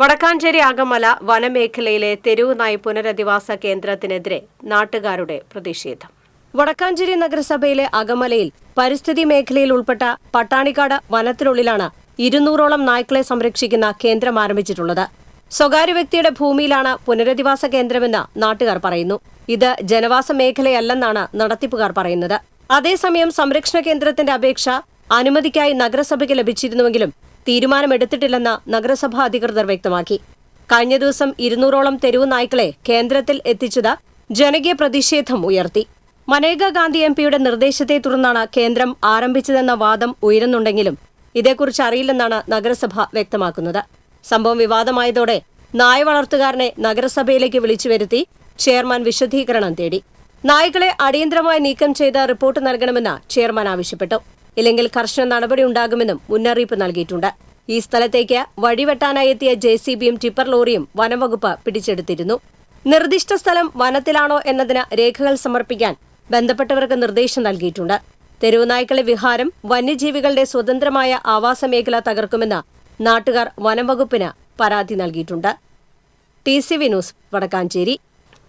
വടക്കാഞ്ചേരി അകമല വനമേഖലയിലെ തെരുവ് നായ് പുനരധിവാസ കേന്ദ്രത്തിനെതിരെ നാട്ടുകാരുടെ പ്രതിഷേധം. വടക്കാഞ്ചേരി നഗരസഭയിലെ അകമലയിൽ പരിസ്ഥിതി മേഖലയിൽ ഉൾപ്പെട്ട പട്ടാണിക്കാട് വനത്തിനുള്ളിലാണ് ഇരുന്നൂറോളം നായ്ക്കളെ സംരക്ഷിക്കുന്ന കേന്ദ്രം ആരംഭിച്ചിട്ടുള്ളത്. സ്വകാര്യ വ്യക്തിയുടെ ഭൂമിയിലാണ് പുനരധിവാസ കേന്ദ്രമെന്ന് നാട്ടുകാർ പറയുന്നു. ഇത് ജനവാസ മേഖലയല്ലെന്നാണ് നടത്തിപ്പുകാർ പറയുന്നത്. അതേസമയം സംരക്ഷണ കേന്ദ്രത്തിന്റെ അപേക്ഷ അനുമതിക്കായി നഗരസഭയ്ക്ക് ലഭിച്ചിരുന്നുവെങ്കിലും തീരുമാനമെടുത്തിട്ടില്ലെന്ന് നഗരസഭാ അധികൃതർ വ്യക്തമാക്കി. കഴിഞ്ഞ ദിവസം ഇരുന്നൂറോളം തെരുവു നായ്ക്കളെ കേന്ദ്രത്തിൽ എത്തിച്ചത് ജനകീയ പ്രതിഷേധം ഉയർത്തി. മനേക ഗാന്ധി എം പിയുടെ നിർദ്ദേശത്തെ തുടർന്നാണ് കേന്ദ്രം ആരംഭിച്ചതെന്ന വാദം ഉയരുന്നുണ്ടെങ്കിലും ഇതേക്കുറിച്ച് അറിയില്ലെന്നാണ് നഗരസഭ വ്യക്തമാക്കുന്നത്. സംഭവം വിവാദമായതോടെ നായ വളർത്തുകാരനെ നഗരസഭയിലേക്ക് വിളിച്ചു വരുത്തി ചെയർമാൻ വിശദീകരണം തേടി. നായ്ക്കളെ അടിയന്തരമായി നീക്കം ചെയ്ത് റിപ്പോർട്ട് നൽകണമെന്ന് ചെയർമാൻ ആവശ്യപ്പെട്ടു. ഇല്ലെങ്കിൽ കർശന നടപടി ഉണ്ടാകുമെന്നും മുന്നറിയിപ്പ് നൽകിയിട്ടുണ്ട്. ഈ സ്ഥലത്തേക്ക് വഴിവെട്ടാനായി എത്തിയ ജെ സി ബിയും ടിപ്പർ ലോറിയും വനംവകുപ്പ് പിടിച്ചെടുത്തിരുന്നു. നിർദ്ദിഷ്ട സ്ഥലം വനത്തിലാണോ എന്നതിന് രേഖകൾ സമർപ്പിക്കാൻ ബന്ധപ്പെട്ടവർക്ക് നിർദ്ദേശം നൽകിയിട്ടുണ്ട്. തെരുവുനായ്ക്കളെ വിഹാരം വന്യജീവികളുടെ സ്വതന്ത്രമായ ആവാസ മേഖല തകർക്കുമെന്ന് നാട്ടുകാർ വനംവകുപ്പിന് പരാതി നൽകിയിട്ടുണ്ട്. T C V news Vadakkanchery.